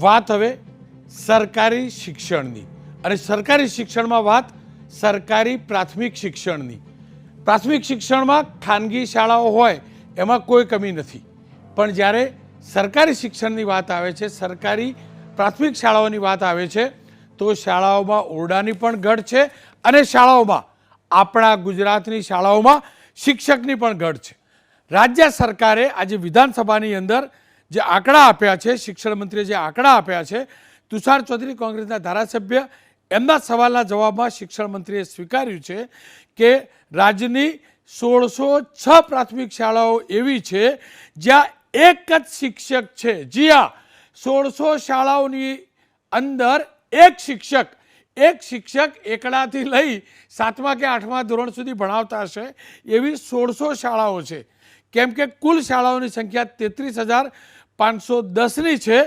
વાત હવે સરકારી શિક્ષણની. અને સરકારી શિક્ષણમાં વાત સરકારી પ્રાથમિક શિક્ષણની. પ્રાથમિક શિક્ષણમાં ખાનગી શાળાઓ હોય, એમાં કોઈ કમી નથી. પણ જ્યારે સરકારી શિક્ષણની વાત આવે છે, સરકારી પ્રાથમિક શાળાઓની વાત આવે છે, તો શાળાઓમાં ઓરડાની પણ ઘટ છે અને શાળાઓમાં, આપણા ગુજરાતની શાળાઓમાં શિક્ષકની પણ ઘટ છે. રાજ્ય સરકારે આજે વિધાનસભાની અંદર જે આંકડા આપ્યા છે, શિક્ષણ મંત્રીએ જે આંકડા આપ્યા છે, તુષાર ચૌધરી કોંગ્રેસના ધારાસભ્ય, એમના સવાલના જવાબમાં શિક્ષણ મંત્રીએ સ્વીકાર્યું છે કે રાજ્યની સોળસો છ પ્રાથમિક શાળાઓ એવી છે જ્યાં એક જ શિક્ષક છે. જી હા, સોળસો શાળાઓની અંદર એક શિક્ષક એક શિક્ષક એકડાથી લઈ સાતમા કે આઠમા ધોરણ સુધી ભણાવતા હશે એવી સોળસો શાળાઓ છે. કેમ કે કુલ શાળાઓની સંખ્યા તેત્રીસ હજાર પાંચસો દસની છે.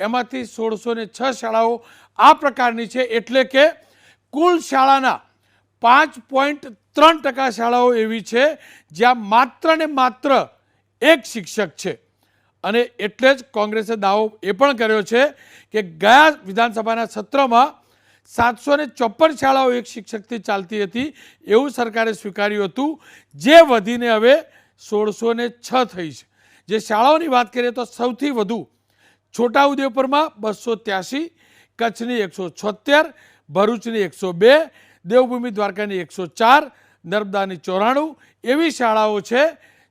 એમાંથી સોળસો ને છ શાળાઓ આ પ્રકારની છે. એટલે કે કુલ શાળાના પાંચ પોઈન્ટ ત્રણ ટકા શાળાઓ એવી છે, જ્યાં માત્ર ને માત્ર એક શિક્ષક છે. અને એટલે જ કોંગ્રેસે દાવો એ પણ કર્યો છે કે ગયા વિધાનસભાના સત્રમાં સાતસો ને ચોપન શાળાઓ એક શિક્ષકથી ચાલતી હતી. એવું સરકારે સ્વીકાર્યું હતું. જે વધીને હવે સોળસો ને છ થઈ છે. જે શાળાઓની વાત કરીએ તો સૌથી વધુ છોટાઉદેપુરમાં બસો ત્યાસી, કચ્છની એકસો છોતેર ભરૂચની એકસો બે, દેવભૂમિ દ્વારકાની એકસો ચાર, નર્મદાની ચોરાણું એવી શાળાઓ છે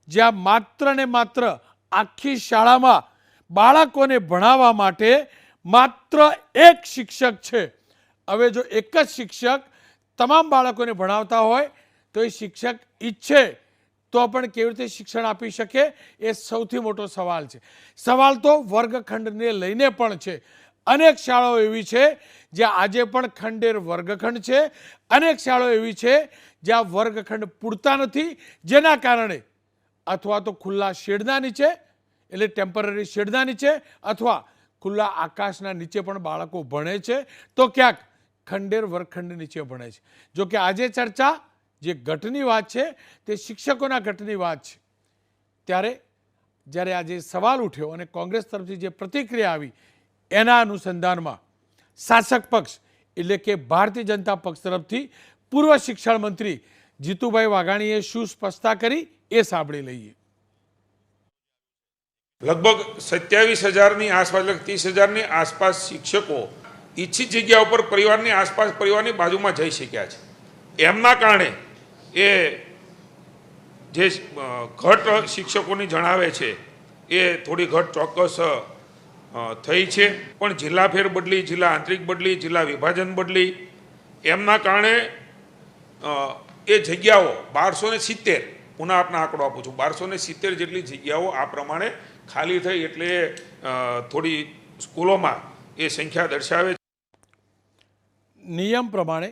જ્યાં માત્ર ને માત્ર આખી શાળામાં બાળકોને ભણાવવા માટે માત્ર એક શિક્ષક છે. હવે જો એક જ શિક્ષક તમામ બાળકોને ભણાવતા હોય તો એ શિક્ષક ઈચ્છે તો પણ કેવી રીતે શિક્ષણ આપી શકે એ સૌથી મોટો સવાલ છે. સવાલ તો વર્ગખંડને લઈને પણ છે. અનેક શાળાઓ એવી છે જ્યાં આજે પણ ખંડેર વર્ગખંડ છે. અનેક શાળાઓ એવી છે જ્યાં વર્ગખંડ પૂરતા નથી. જેના કારણે અથવા તો ખુલ્લા શેડના નીચે, એટલે ટેમ્પરરી શેડના નીચે અથવા ખુલ્લા આકાશના નીચે પણ બાળકો ભણે છે. તો ક્યાંક ખંડેર વર્ગખંડ નીચે ભણે છે. જો કે આજે ચર્ચા જે ઘટની વાત છે, તે શિક્ષકોના ઘટની વાત છે. ત્યારે જ્યારે આજે સવાલ ઉઠ્યો અને કોંગ્રેસ તરફથી જે પ્રતિક્રિયા આવી, એના અનુસંધાનમાં શાસક પક્ષ, એટલે કે ભારતીય જનતા પક્ષ તરફથી પૂર્વ શિક્ષણ મંત્રી જીતુભાઈ વાઘાણીએ શું સ્પષ્ટતા કરી, એ સાંભળી લઈએ. લગભગ સત્યાવીસ હજારની આસપાસ, લગભગ ત્રીસ હજારની આસપાસ શિક્ષકો ઈચ્છિત જગ્યા ઉપર પરિવારની આસપાસ પરિવારની બાજુમાં જઈ શક્યા છે. એમના કારણે એ જે ઘટ શિક્ષકોની જણાવે છે, એ થોડી ઘટ ચોક્કસ થઈ છે. પણ જિલ્લા ફેર બદલી, જિલ્લા આંતરિક બદલી, જિલ્લા વિભાજન બદલી, એમના કારણે એ જગ્યાઓ બારસો ને સિત્તેર, પુનઃ આપના આંકડો આપું છું, બારસો ને સિત્તેર જેટલી જગ્યાઓ આ પ્રમાણે ખાલી થઈ એટલે થોડી સ્કૂલોમાં એ સંખ્યા દર્શાવે છે. નિયમ પ્રમાણે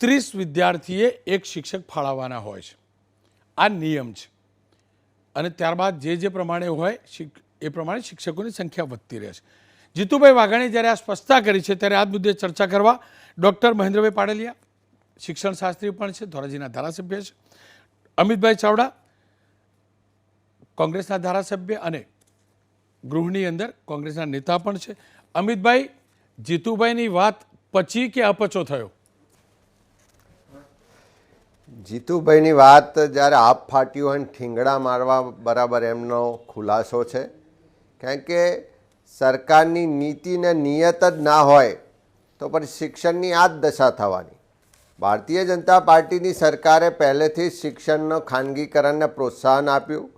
ત્રીસ વિદ્યાર્થીએ એક શિક્ષક ફાળવવાના હોય છે. આ નિયમ છે. અને ત્યારબાદ જે જે પ્રમાણે હોય એ પ્રમાણે શિક્ષકોની સંખ્યા વધતી રહે છે. જીતુભાઈ વાઘાણી જ્યારે આ સ્પષ્ટતા કરી છે, ત્યારે આ મુદ્દે ચર્ચા કરવા ડૉક્ટર મહેન્દ્રભાઈ પાડેલિયા, શિક્ષણ શાસ્ત્રી પણ છે, ધોરાજીના ધારાસભ્ય છે, અમિતભાઈ ચાવડા, કોંગ્રેસના ધારાસભ્ય અને ગૃહની અંદર કોંગ્રેસના નેતા પણ છે. અમિતભાઈ, જીતુભાઈની વાત પછી કે અપચો થયો? જીતુભાઈની વાત જ્યારે આપ ફાટ્યું હોય ઠીંગડા મારવા બરાબર એમનો ખુલાસો છે. કારણ કે સરકારની નીતિને નિયત જ ના હોય તો પછી શિક્ષણની આ જ દશા થવાની. ભારતીય જનતા પાર્ટીની સરકારે પહેલેથી શિક્ષણનો ખાનગીકરણને પ્રોત્સાહન આપ્યું.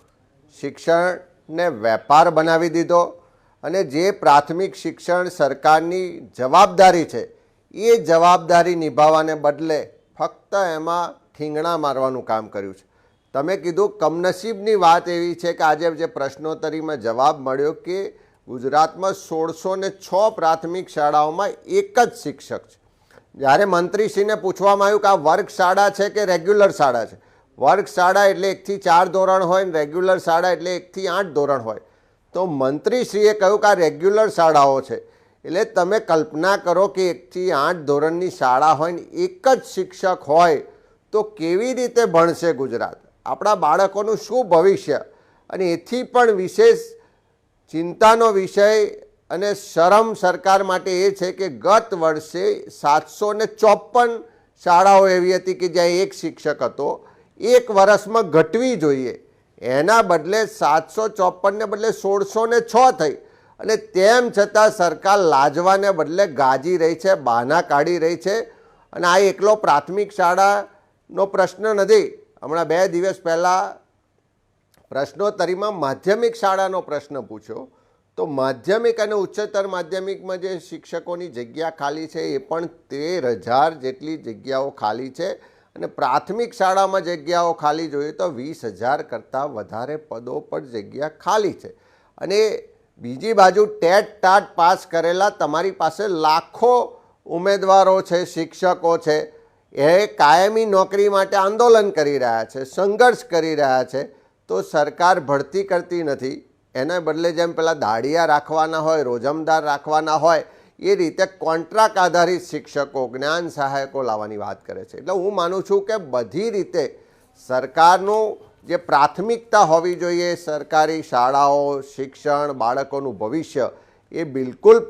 શિક્ષણને વેપાર બનાવી દીધો અને જે પ્રાથમિક શિક્ષણ સરકારની જવાબદારી છે, એ જવાબદારી નિભાવવાને બદલે ફક્ત એમાં ઠીંગણા મારવાનું કામ કર્યું છે. તમે કીધું કમનસીબની વાત એવી છે કે આજે જે પ્રશ્નોત્તરીમાં જવાબ મળ્યો કે ગુજરાતમાં સોળસો ને છ પ્રાથમિક શાળાઓમાં એક જ શિક્ષક છે. જ્યારે મંત્રીશ્રીને પૂછવામાં આવ્યું કે આ વર્ગ શાળા છે કે રેગ્યુલર શાળા છે? વર્ગ શાળા એટલે એકથી ચાર ધોરણ હોય ને રેગ્યુલર શાળા એટલે એકથી આઠ ધોરણ હોય. તો મંત્રીશ્રીએ કહ્યું કે આ રેગ્યુલર શાળાઓ છે. એટલે તમે કલ્પના કરો કે એકથી આઠ ધોરણની શાળા હોય ને એક જ શિક્ષક હોય તો કેવી રીતે ભણશે ગુજરાત? આપણા બાળકોનું શું ભવિષ્ય? અને એથી પણ વિશેષ ચિંતાનો વિષય અને શરમ સરકાર માટે એ છે કે ગત વર્ષે સાતસો ને ચોપન શાળાઓ એવી હતી કે જ્યાં એક શિક્ષક હતો. એક વર્ષમાં ઘટવી જોઈએ. એના બદલે સાતસો ચોપનને બદલે સોળસો ને છ થઈ. અને તેમ છતાં સરકાર લાજવાને બદલે ગાજી રહી છે બહાના કાઢી રહી છે. અને આ એકલો પ્રાથમિક શાળાનો પ્રશ્ન નથી. હમણાં બે દિવસ પહેલાં પ્રશ્નોત્તરીમાં માધ્યમિક શાળાનો પ્રશ્ન પૂછ્યો. તો માધ્યમિક અને ઉચ્ચતર માધ્યમિકમાં જે શિક્ષકોની જગ્યા ખાલી છે, એ પણ તેર હજાર જેટલી જગ્યાઓ ખાલી છે. અને પ્રાથમિક શાળામાં જગ્યાઓ ખાલી જોઈએ તો વીસ હજાર કરતાં વધારે પદો પર જગ્યા ખાલી છે. અને બીજી બાજુ ટેટ ટાટ પાસ કરેલા તમારી પાસે લાખો ઉમેદવારો છે, શિક્ષકો છે. એ કાયમી નોકરી માટે આંદોલન કરી રહ્યા છે, સંઘર્ષ કરી રહ્યા છે, તો સરકાર ભરતી કરતી નથી. એના બદલે જેમ પેલા દાડિયા રાખવાના હોય, રોજમદાર રાખવાના હોય, એ રીતે કોન્ટ્રાક્ટ આધારિત શિક્ષકો, જ્ઞાન સહાયકો લાવવાની વાત કરે છે. એટલે હું માનું છું કે બધી રીતે સરકારનું જે પ્રાથમિકતા હોવી જોઈએ, સરકારી શાળાઓ, શિક્ષણ, બાળકોનું ભવિષ્ય, એ બિલકુલ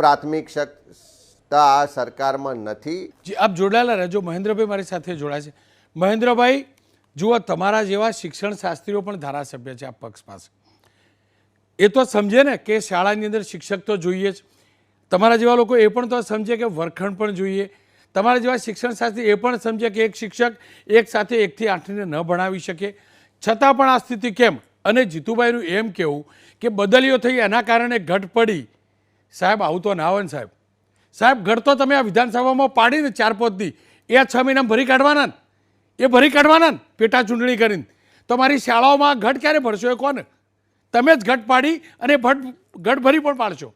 પ્રાથમિકતા આ સરકારમાં નથી. જી, આપ જોડાયેલા રહેજો. મહેન્દ્રભાઈ મારી સાથે જોડાય છે. મહેન્દ્રભાઈ, જુઓ, તમારા જેવા શિક્ષણ શાસ્ત્રીઓ પણ ધારાસભ્ય છે આ પક્ષ પાસે. એ તો સમજે ને કે શાળાની અંદર શિક્ષક તો જોઈએ જ. તમારા જેવા લોકો એ પણ તો સમજે કે વર્ખણ પણ જોઈએ. તમારા જેવા શિક્ષણ શાસ્ત્રી એ પણ સમજે કે એક શિક્ષક એક સાથે એકથી આઠને ન ભણાવી શકે. છતાં પણ આ સ્થિતિ કેમ? અને જીતુભાઈનું એમ કહેવું કે બદલીઓ થઈ, એના કારણે ઘટ પડી. સાહેબ, આવું તો ના હોય ને સાહેબ. સાહેબ ઘટ તો તમે આ વિધાનસભામાં પાડીને ચાર પોતની એ આ છ મહિનામાં ભરી કાઢવાના એ ભરી કાઢવાના પેટા ચૂંટણી કરીને. તમારી શાળાઓમાં ઘટ ક્યારે ભરશો એ કોને? તમે જ ઘટ પાડી અને ભટ ઘટ ભરી પણ પાડશો.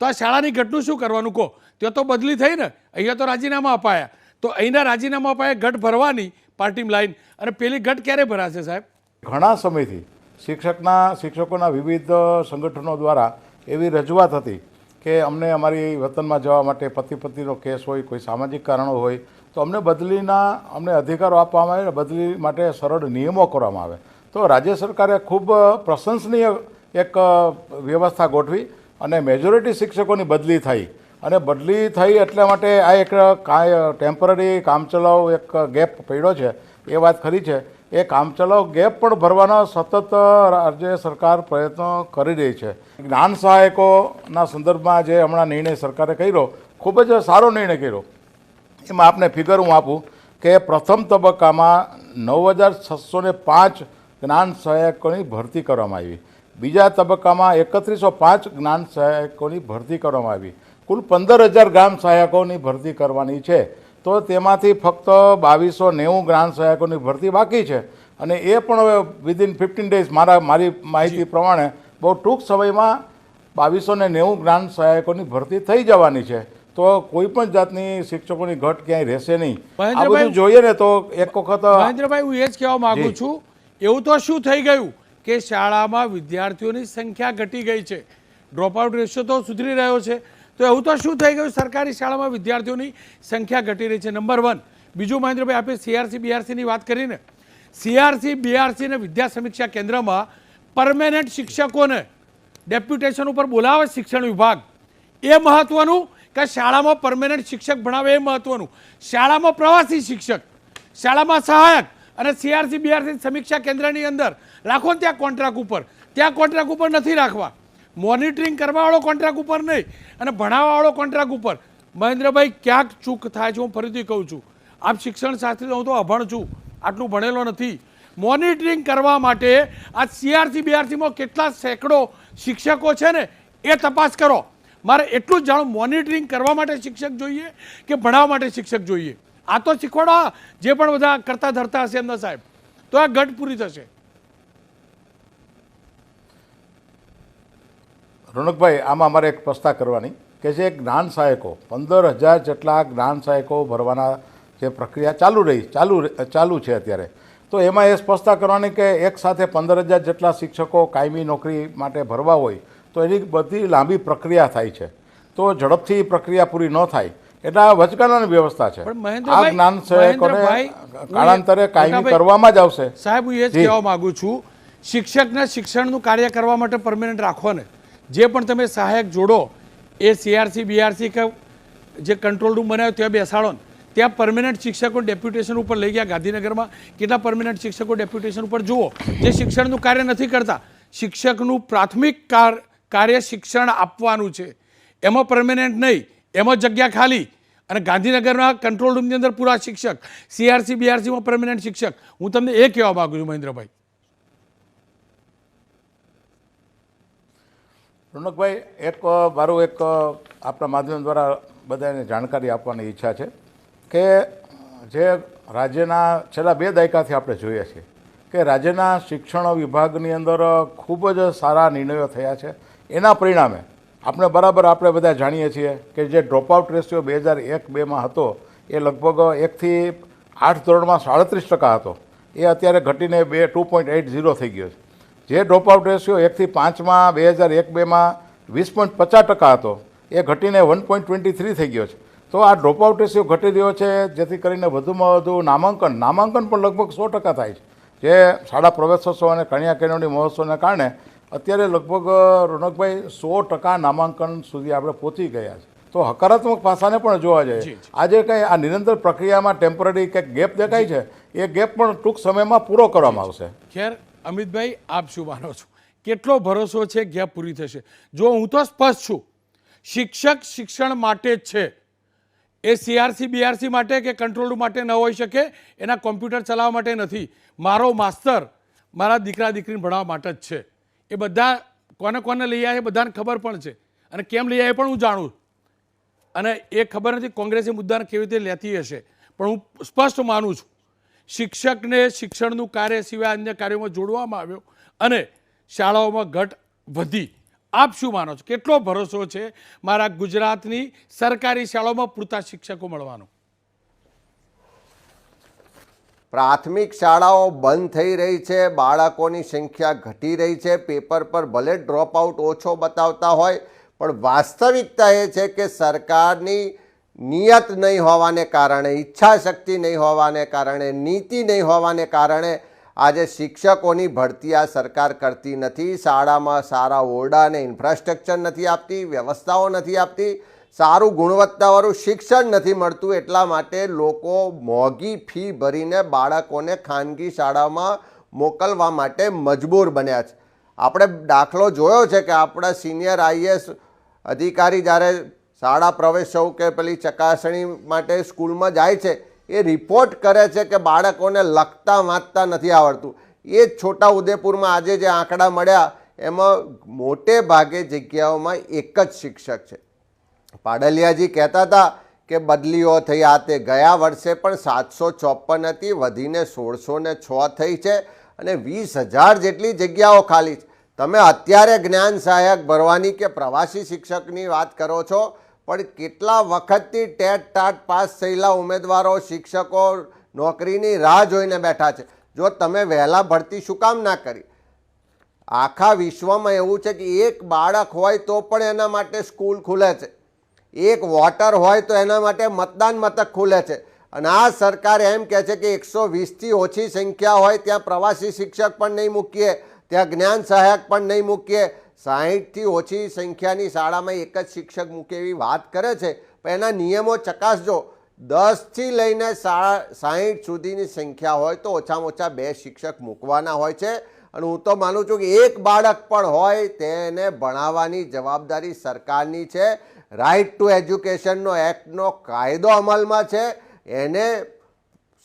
તો આ શાળાની ઘટનું શું કરવાનું કહો? ત્યાં તો બદલી થઈ ને? અહીંયા તો રાજીનામા અપાયા. તો અહીંના રાજીનામા અપાયા, ઘટ ભરવાની પાર્ટીમ લાઈન. અને પેલી ઘટ ક્યારે ભરાશે સાહેબ? ઘણા સમયથી શિક્ષકના, શિક્ષકોના વિવિધ સંગઠનો દ્વારા એવી રજૂઆત હતી કે અમને અમારી વતનમાં જવા માટે પતિ પત્નીનો કેસ હોય, કોઈ સામાજિક કારણો હોય, તો અમને બદલીના, અમને અધિકારો આપવામાં આવે અને બદલી માટે સરળ નિયમો કરવામાં આવે. તો રાજ્ય સરકારે ખૂબ પ્રશંસનીય એક વ્યવસ્થા ગોઠવી અને મેજોરિટી શિક્ષકોની બદલી થઈ. અને બદલી થઈ એટલા માટે આ એક કાંઈ ટેમ્પરરી કામચલાઉ એક ગેપ પડ્યો છે, એ વાત ખરી છે. એ કામચલાઉ ગેપ પણ ભરવાનો સતત રાજ્ય સરકાર પ્રયત્નો કરી રહી છે. જ્ઞાન સહાયકોના સંદર્ભમાં જે હમણાં નિર્ણય સરકારે કર્યો, ખૂબ જ સારો નિર્ણય કર્યો. એમાં આપને ફિગર હું આપું કે પ્રથમ તબક્કામાં નવ હજાર છસો ને પાંચ જ્ઞાન સહાયકોની ભરતી કરવામાં આવી. બીજા તબક્કામાં એકત્રીસો પાંચ જ્ઞાન સહાયકોની ભરતી કરવામાં આવી. કુલ પંદર હજાર ગ્રામ સહાયકોની ભરતી કરવાની છે. તો તેમાંથી ફક્ત બાવીસો નેવું ગ્રામ સહાયકોની ભરતી બાકી છે. અને એ પણ હવે વિધિન ફિફ્ટીન ડેઝ મારા મારી માહિતી પ્રમાણે બહુ ટૂંક સમયમાં બાવીસો ને નેવું ગ્રામ સહાયકોની ભરતી થઈ જવાની છે. તો કોઈ પણ જાતની શિક્ષકોની ઘટ ક્યાંય રહેશે નહીં. આ બધું જોઈએ ને તો એક વખત મહેન્દ્રભાઈ હું એ જ કહેવા માંગુ છું એવું તો શું થઈ ગયું કે શાળામાં વિદ્યાર્થીઓની સંખ્યા ઘટી ગઈ છે? ડ્રોપ આઉટ રેશિયો તો સુધરી રહ્યો છે. તો એવું તો શું થઈ ગયું? સરકારી શાળામાં વિદ્યાર્થીઓની સંખ્યા ઘટી રહી છે. નંબર વન બીજું મહેન્દ્રભાઈ આપણે સીઆરસી બીઆરસીની વાત કરીને સીઆરસી બીઆરસી અને વિદ્યા સમીક્ષા કેન્દ્રમાં પરમેનન્ટ શિક્ષકોને ડેપ્યુટેશન ઉપર બોલાવે શિક્ષણ વિભાગ. એ મહત્વનું કે શાળામાં પરમેનન્ટ શિક્ષક ભણાવે એ મહત્વનું. શાળામાં પ્રવાસી શિક્ષક, શાળામાં સહાયક અને સીઆરસી બીઆરસી સમીક્ષા કેન્દ્રની અંદર રાખો ત્યાં કોન્ટ્રાક્ટ ઉપર. ત્યાં કોન્ટ્રાક્ટ ઉપર નથી રાખવા. મોનિટરિંગ કરવાવાળો કોન્ટ્રાક્ટ ઉપર નહીં અને ભણાવવાવાળો કોન્ટ્રાક્ટ ઉપર. મહેન્દ્રભાઈ, ક્યાંક ચૂક થાય છે હું ફરીથી કહું છું. આપ શિક્ષણ શાસ્ત્રી હું તો અભણ છું. આટલું ભણેલો નથી. મોનિટરિંગ કરવા માટે આ સીઆરસી બીઆરસીમાં કેટલા સેંકડો શિક્ષકો છે ને, એ તપાસ કરો. મારે એટલું જ જાણો મોનિટરિંગ કરવા માટે શિક્ષક જોઈએ કે ભણાવવા માટે શિક્ષક જોઈએ? આ તો શીખવાડો. જે પણ બધા કરતા ધરતા હશે એમના સાહેબ. તો આ ઘટ પૂરી થશે. રોનકભાઈ આમાં અમારે એક પ્રસ્તાવ કરવાની કે જે જ્ઞાન સહાયકો પંદર હજાર જેટલા જ્ઞાન સહાયકો ભરવાના જે પ્રક્રિયા ચાલુ રહી ચાલુ ચાલુ છે અત્યારે. તો એમાં એ સ્પષ્ટતા કરવાની કે એક સાથે પંદર હજાર જેટલા શિક્ષકો કાયમી નોકરી માટે ભરવા હોય તો એની બધી લાંબી પ્રક્રિયા થાય છે. તો ઝડપથી પ્રક્રિયા પૂરી ન થાય. એટલે આ વચગાળાની વ્યવસ્થા છે. આ જ્ઞાન સહાયકોને કાળાંતરે કાયમી કરવામાં જ આવશે. સાહેબ હું એ જ કહેવા માગું છું શિક્ષકને શિક્ષણનું કાર્ય કરવા માટે પરમેનન્ટ રાખો ને. જે પણ તમે સહાયક જોડો, એ સીઆરસી બીઆરસી કે જે કંટ્રોલ રૂમ બનાવ્યો ત્યાં બેસાડો ત્યાં પરમેનન્ટ શિક્ષકો ડેપ્યુટેશન ઉપર લઈ ગયા ગાંધીનગરમાં. કેટલા પરમેનન્ટ શિક્ષકો ડેપ્યુટેશન ઉપર? જુઓ, જે શિક્ષણનું કાર્ય નથી કરતા, શિક્ષકનું પ્રાથમિક કાર- કાર્ય શિક્ષણ આપવાનું છે. એમાં પરમેનન્ટ નહીં, એમાં જગ્યા ખાલી. અને ગાંધીનગરના કંટ્રોલ રૂમની અંદર પૂરા શિક્ષક સીઆરસી બીઆરસીમાં પરમેનન્ટ શિક્ષક. હું તમને એ કહેવા માગું છું, મહેન્દ્રભાઈ. રોનકભાઈ, એક, મારું એક આપણા માધ્યમ દ્વારા બધાને જાણકારી આપવાની ઈચ્છા છે કે જે રાજ્યના છેલ્લા બે દાયકાથી આપણે જોઈએ છીએ કે રાજ્યના શિક્ષણ વિભાગની અંદર ખૂબ જ સારા નિર્ણયો થયા છે. એના પરિણામે આપણે બરાબર આપણે બધા જાણીએ છીએ કે જે ડ્રોપઆઉટ રેશિયો બે હજાર એક બેમાં હતો એ લગભગ એકથી આઠ ધોરણમાં સાડત્રીસ ટકા હતો. એ અત્યારે ઘટીને બે, ટુ પોઈન્ટ એઇટ ઝીરો થઈ ગયો છે. જે ડ્રોપઆઉટ રેશિયો એકથી પાંચમાં બે હજાર એક બેમાં વીસ પોઈન્ટ પચાસ ટકા હતો. એ ઘટીને વન પોઈન્ટ ટ્વેન્ટી થ્રી થઈ ગયો છે. તો આ ડ્રોપઆઉટ રેશિયો ઘટી રહ્યો છે જેથી કરીને વધુમાં વધુ નામાંકન નામાંકન પણ લગભગ સો ટકા થાય છે. જે શાળા પ્રવેશોત્સવ અને કન્યા કેળવણી મહોત્સવને કારણે અત્યારે લગભગ રોનકભાઈ સો ટકા નામાંકન સુધી આપણે પહોંચી ગયા છે. તો હકારાત્મક પાસાને પણ જોવા જઈએ. આજે કંઈ આ નિરંતર પ્રક્રિયામાં ટેમ્પરરી કંઈક ગેપ દેખાય છે? એ ગેપ પણ ટૂંક સમયમાં પૂરો કરવામાં આવશે. ખેર અમિતભાઈ, આપ શું માનો છો? કેટલો ભરોસો છે ગેપ પૂરી થશે? જો હું તો સ્પષ્ટ છું, શિક્ષક શિક્ષણ માટે જ છે. એ સીઆરસી બીઆરસી માટે કે કંટ્રોલ રૂમ માટે ન હોઈ શકે, એના કોમ્પ્યુટર ચલાવવા માટે નથી. મારો માસ્તર મારા દીકરા દીકરીને ભણાવવા માટે જ છે. એ બધા કોને કોને લઈ આવ્યા એ બધાને ખબર પણ છે. અને કેમ લઈ આવ્યા પણ હું જાણું. અને એ ખબર નથી કોંગ્રેસ મુદ્દાને કેવી રીતે લેતી હશે. પણ હું સ્પષ્ટ માનું છું શિક્ષકને શિક્ષણનું કાર્ય સિવાય અન્ય કાર્યોમાં જોડવામાં આવ્યો અને શાળાઓમાં ઘટ વધી. આપ શું માનો છો? કેટલો ભરોસો છે મારા ગુજરાતની સરકારી શાળાઓમાં પૂરતા શિક્ષકો મળવાનો? પ્રાથમિક શાળાઓ બંધ થઈ રહી છે, બાળકોની સંખ્યા ઘટી રહી છે, પેપર પર ભલે ડ્રોપ આઉટ ઓછો બતાવતા હોય, પણ વાસ્તવિકતા એ છે કે સરકારની નિયત નહીં હોવાને કારણે ઈચ્છા શક્તિ નહીં હોવાને કારણે, નીતિ નહીં હોવાને કારણે આજે શિક્ષકોની ભરતી આ સરકાર કરતી નથી. શાળામાં સારા ઓરડા અને ઇન્ફ્રાસ્ટ્રક્ચર નથી આપતી, વ્યવસ્થાઓ નથી આપતી, સારું ગુણવત્તાવાળું શિક્ષણ નથી મળતું એટલા માટે લોકો મોંઘી ફી ભરીને બાળકોને ખાનગી શાળામાં મોકલવા માટે મજબૂર બન્યા છે. આપણે દાખલો જોયો છે કે આપણા સિનિયર આઈએસ અધિકારી જ્યારે શાળા પ્રવેશો કે પેલી ચકાસણી માટે સ્કૂલમાં જાય છે, એ રિપોર્ટ કરે છે કે બાળકોને લખતા વાંચતા નથી આવડતું. એ છોટા ઉદેપુરમાં આજે જે આંકડા મળ્યા, એમાં મોટે ભાગે જગ્યાઓમાં એક જ શિક્ષક છે. પાડલિયાજી કહેતા હતા કે બદલીઓ થઈ, આ તે ગયા વર્ષે પણ સાતસો ચોપન હતી, વધીને સોળસો ને છ થઈ છે અને વીસ હજાર જેટલી જગ્યાઓ ખાલી છે. તમે અત્યારે જ્ઞાન સહાયક ભરવાની કે પ્રવાસી શિક્ષકની વાત કરો છો પણ કેટલા વખતથી ટેટ ટાટ પાસ થયેલા ઉમેદવારો, શિક્ષકો નોકરીની રાહ જોઈને બેઠા છે? જો તમે વહેલા ભરતી શું કામ ના કરી? આખા વિશ્વમાં એવું છે કે એક બાળક હોય તો પણ એના માટે સ્કૂલ ખુલે છે. એક વોટર હોય તો એના માટે મતદાન મથક ખુલે છે. અને આ સરકાર એમ કહે છે કે એકસો વીસથી ઓછી સંખ્યા હોય ત્યાં પ્રવાસી શિક્ષક પણ નહીં મૂકીએ, ત્યાં જ્ઞાન સહાયક પણ નહીં મૂકીએ સાહીઠથી ઓછી સંખ્યાની શાળામાં એક જ શિક્ષક મૂકે એવી વાત કરે છે. પણ એના નિયમો ચકાસજો. દસથી લઈને સા સાહીઠ સુધીની સંખ્યા હોય તો ઓછામાં ઓછા બે શિક્ષક મૂકવાના હોય છે. અને હું તો માનું છું કે એક બાળક પણ હોય તેને ભણાવવાની જવાબદારી સરકારની છે. રાઇટ ટુ એજ્યુકેશનનો એક્ટનો કાયદો અમલમાં છે. એને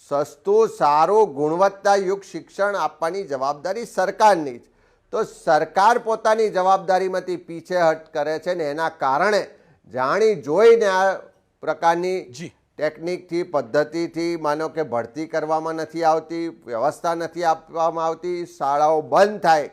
સસ્તું, સારું, ગુણવત્તાયુક્ત શિક્ષણ આપવાની જવાબદારી સરકારની છે. તો સરકાર પોતાની જવાબદારીમાંથી પીછેહટ કરે છે ને એના કારણે જાણી જોઈને આ પ્રકારની ટેકનિકથી પદ્ધતિથી માનો કે ભરતી કરવામાં નથી આવતી વ્યવસ્થા નથી આપવામાં આવતી શાળાઓ બંધ થાય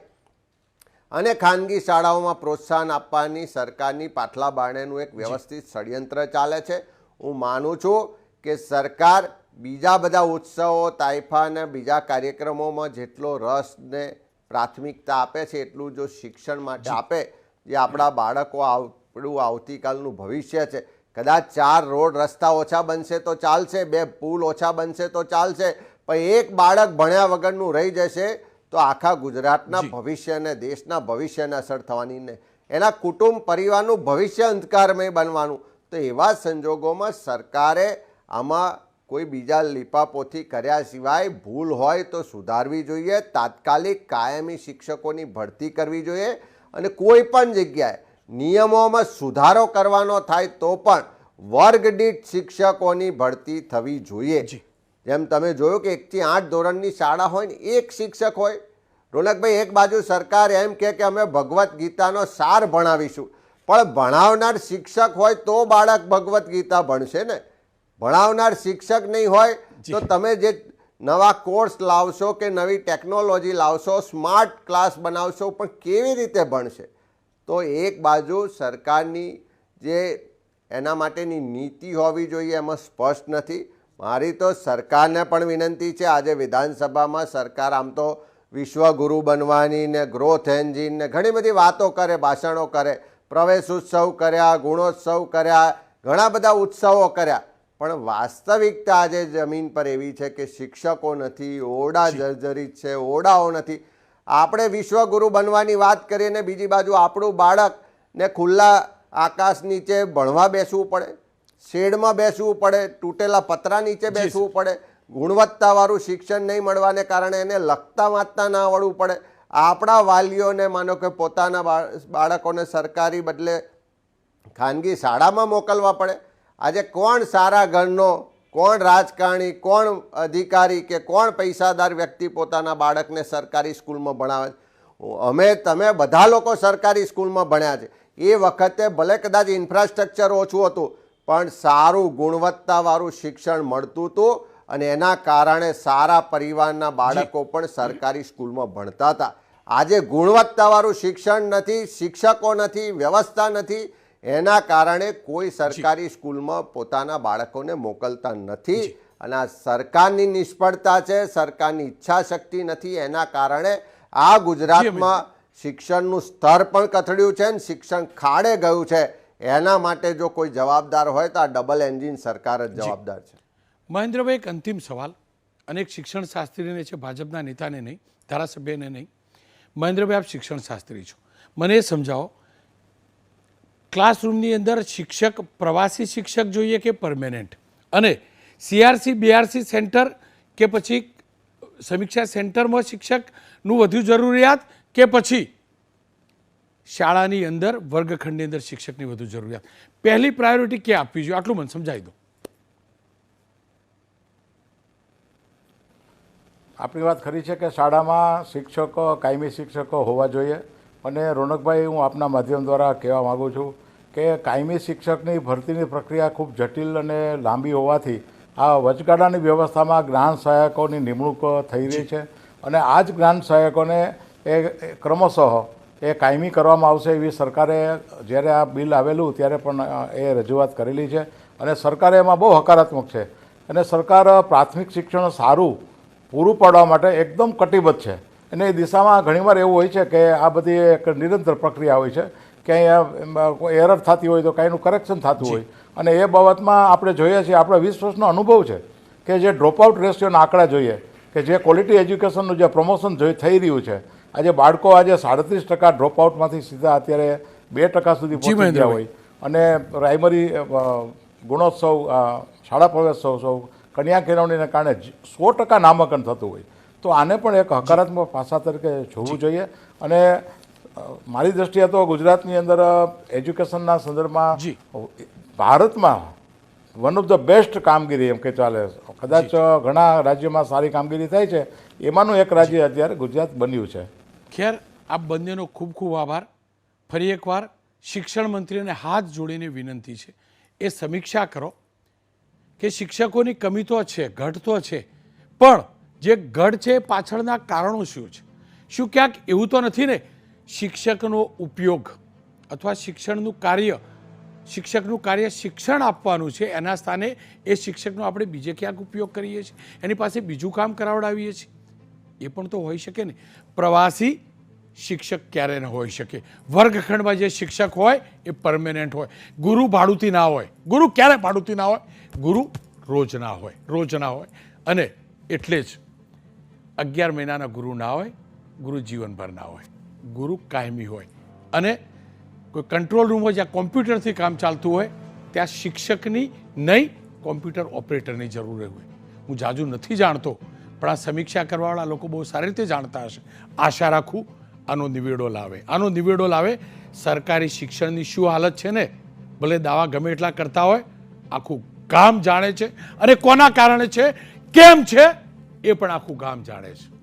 અને ખાનગી શાળાઓમાં પ્રોત્સાહન આપવાની સરકારની પાટલા બારણેનું એક વ્યવસ્થિત ષડયંત્ર ચાલે છે. હું માનું છું કે સરકાર બીજા બધા ઉત્સવો તાઇફા અને બીજા કાર્યક્રમોમાં જેટલો રસ ને પ્રાથમિકતા આપે છે એટલું જો શિક્ષણ માટે આપે જે આપણા બાળકો આપણું આવતીકાલનું ભવિષ્ય છે. કદાચ ચાર રોડ રસ્તા ઓછા બનશે તો ચાલશે બે પુલ ઓછા બનશે તો ચાલશે પણ એક બાળક ભણ્યા વગરનું રહી જશે તો આખા ગુજરાતના ભવિષ્યને દેશના ભવિષ્યને અસર થવાની ને એના કુટુંબ પરિવારનું ભવિષ્ય અંધકારમય બનવાનું. તો એવા સંજોગોમાં સરકારે આમાં કોઈ બીજા લીપાપોથી કર્યા સિવાય ભૂલ હોય તો સુધારવી જોઈએ તાત્કાલિક કાયમી શિક્ષકોની ભરતી કરવી જોઈએ અને કોઈ પણ જગ્યાએ નિયમોમાં સુધારો કરવાનો થાય તો પણ વર્ગ દીઠ શિક્ષકોની ભરતી થવી જોઈએ. જી. જેમ તમે જોયું કે એકથી આઠ ધોરણની શાળા હોય ને એક શિક્ષક હોય. રોનકભાઈ એક બાજુ સરકાર એમ કહે કે અમે ભગવદ્ ગીતાનો સાર ભણાવીશું. પણ ભણાવનાર શિક્ષક હોય તો બાળક ભગવદ્ ગીતા ભણશે ને? ભણાવનાર શિક્ષક નહીં હોય તો તમે જે નવા કોર્સ લાવશો કે નવી ટેકનોલોજી લાવશો સ્માર્ટ ક્લાસ બનાવશો પણ કેવી રીતે ભણશે? તો એક બાજુ સરકારની જે એના માટેની નીતિ હોવી જોઈએ એમાં સ્પષ્ટ નથી. મારી તો સરકારને પણ વિનંતી છે આજે વિધાનસભામાં સરકાર આમ તો વિશ્વગુરુ બનવાની ને ગ્રોથ એન્જિન ને ઘણી બધી વાતો કરે ભાષણો કરે પ્રવેશ ઉત્સવ કર્યા ગુણોત્સવ કર્યા ઘણા બધા ઉત્સવો કર્યા. પણ વાસ્તવિકતા આજે જમીન પર એવી છે કે શિક્ષકો નથી ઓરડા જર્જરિત છે ઓરડાઓ નથી. આપણે વિશ્વગુરુ બનવાની વાત કરીએ ને બીજી બાજુ આપણું બાળક ને ખુલ્લા આકાશ નીચે ભણવા બેસવું પડે શેડમાં બેસવું પડે તૂટેલા પતરા નીચે બેસવું પડે ગુણવત્તાવાળું શિક્ષણ નહીં મળવાને કારણે એને લખતા વાંચતા ના આવડવું પડે. આપણા વાલીઓને માનો કે પોતાના બાળકોને સરકારી બદલે ખાનગી શાળામાં મોકલવા પડે. આજે કોણ સારા ઘરનો કોણ રાજકારણી કોણ અધિકારી કે કોણ પૈસાદાર વ્યક્તિ પોતાના બાળકને સરકારી સ્કૂલમાં ભણાવે છે? અમે તમે બધા લોકો સરકારી સ્કૂલમાં ભણ્યા છે. એ વખતે ભલે કદાચ ઇન્ફ્રાસ્ટ્રક્ચર ઓછું હતું પણ સારું ગુણવત્તાવાળું શિક્ષણ મળતું હતું અને એના કારણે સારા પરિવારના બાળકો પણ સરકારી સ્કૂલમાં ભણતા હતા. આજે ગુણવત્તાવાળું શિક્ષણ નથી શિક્ષકો નથી વ્યવસ્થા નથી એના કારણે કોઈ સરકારી સ્કૂલમાં પોતાના બાળકોને મોકલતા નથી અને આ સરકારની નિષ્ફળતા છે સરકારની ઈચ્છા શક્તિ નથી એના કારણે આ ગુજરાતમાં શિક્ષણનું સ્તર પણ કથળ્યું છે અને શિક્ષણ ખાડે ગયું છે. એના માટે જો કોઈ જવાબદાર હોય તો આ ડબલ એન્જિન સરકાર જ જવાબદાર છે. મહેન્દ્રભાઈ એક અંતિમ સવાલ. અને એક શિક્ષણ શાસ્ત્રીને છે ભાજપના નેતાને નહીં ધારાસભ્યને નહીં. મહેન્દ્રભાઈ આપ શિક્ષણ શાસ્ત્રી છો. મને એ સમજાવો ક્લાસરૂમની અંદર શિક્ષક, પ્રવાસી શિક્ષક જોઈએ કે પરમેનન્ટ અને સીઆરસી બીઆરસી સેન્ટર કે પછી સમીક્ષા સેન્ટરમાં શિક્ષકનું વધુ જરૂરિયાત કે પછી શાળાની અંદર, વર્ગખંડની અંદર શિક્ષકની વધુ જરૂરિયાત? પહેલી પ્રાયોરિટી ક્યાં આપવી જોઈએ? આટલું મને સમજાવી દો. આપણી વાત ખરી છે કે શાળામાં શિક્ષકો, કાયમી શિક્ષકો હોવા જોઈએ. અને રોનકભાઈ, હું આપના માધ્યમ દ્વારા કહેવા માગું છું કે કાયમી શિક્ષકની ભરતીની પ્રક્રિયા ખૂબ જટિલ અને લાંબી હોવાથી આ વચગાળાની વ્યવસ્થામાં જ્ઞાન સહાયકોની નિમણૂક થઈ રહી છે અને આ જ જ્ઞાન સહાયકોને એ ક્રમશઃ એ કાયમી કરવામાં આવશે એવી સરકારે જ્યારે આ બિલ આવેલું ત્યારે પણ એ રજૂઆત કરેલી છે અને સરકારે એમાં બહુ હકારાત્મક છે અને સરકાર પ્રાથમિક શિક્ષણ સારું પૂરું પાડવા માટે એકદમ કટિબદ્ધ છે અને એ દિશામાં ઘણીવાર એવું હોય છે કે આ બધી એક નિરંતર પ્રક્રિયા હોય છે કે અહીંયા કોઈ એરર થતી હોય તો કાંઈનું કરેક્શન થતું હોય. અને એ બાબતમાં આપણે જોઈએ છીએ આપણે વીસ વર્ષનો અનુભવ છે કે જે ડ્રોપઆઉટ રેશિયોના આંકડા જોઈએ કે જે ક્વોલિટી એજ્યુકેશનનું જે પ્રમોશન જોઈ થઈ રહ્યું છે. આજે બાળકો આજે સાડત્રીસ ટકા ડ્રોપઆઉટમાંથી સીધા અત્યારે બે ટકા સુધી પહોંચી ગયા હોય. અને પ્રાઇમરી ગુણોત્સવ શાળા પ્રવેશોત્સવ કન્યા કેળવણીને કારણે સો ટકા નામાંકન થતું હોય. તો આને પણ એક હકારાત્મક પાસા તરીકે જોવું જોઈએ. અને મારી દ્રષ્ટિએ તો ગુજરાતની અંદર એજ્યુકેશનના સંદર્ભમાં જી. ભારતમાં વન ઓફ ધ બેસ્ટ કામગીરી એમ કે ચાલે. કદાચ ઘણા રાજ્યોમાં સારી કામગીરી થાય છે. એમાંનું એક રાજ્ય અત્યારે ગુજરાત બન્યું છે. ખેર આપ બંનેનો ખૂબ ખૂબ આભાર. ફરી એકવાર શિક્ષણ મંત્રીને હાથ જોડીને વિનંતી છે. એ સમીક્ષા કરો કે શિક્ષકોની કમી તો છે ઘટ તો છે પણ જે ઘટ છે એ પાછળના કારણો શું છે? શું ક્યાંક એવું તો નથી ને શિક્ષકનો ઉપયોગ અથવા શિક્ષણનું કાર્ય, શિક્ષકનું કાર્ય શિક્ષણ આપવાનું છે, એના સ્થાને એ શિક્ષકનો આપણે બીજે ક્યાંક ઉપયોગ કરીએ છીએ, એની પાસે બીજું કામ કરાવડાવીએ છીએ. એ પણ તો હોઈ શકે ને. પ્રવાસી શિક્ષક ક્યારે ન હોઈ શકે. વર્ગખંડમાં જે શિક્ષક હોય એ પરમેનન્ટ હોય. ગુરુ ભાડુતી ના હોય. ગુરુ ક્યારે ભાડુતી ના હોય? ગુરુ રોજ ના હોય. રોજ ના હોય. અને એટલે જ અગિયાર મહિનાના ગુરુ ના હોય, ગુરુ જીવનભર ના હોય. ગુરુ કાયમી હોય. અને કોઈ કંટ્રોલ રૂમ હોય જ્યાં કોમ્પ્યુટરથી કામ ચાલતું હોય, ત્યાં શિક્ષકની નહીં કોમ્પ્યુટર ઓપરેટરની જરૂર હોય. હું જાજુ નથી જાણતો, પણ આ સમીક્ષા કરવાવાળા લોકો બહુ સારી રીતે જાણતા હશે. આશા રાખું, આનો નિવેડો લાવે. આનો નિવેડો લાવે, સરકારી શિક્ષણની શું હાલત છે ને, ભલે દાવા ગમે એટલા કરતા હોય, આખું ગામ જાણે છે. અને કોના કારણે છે, કેમ છે, એ પણ આખું ગામ જાણે છે.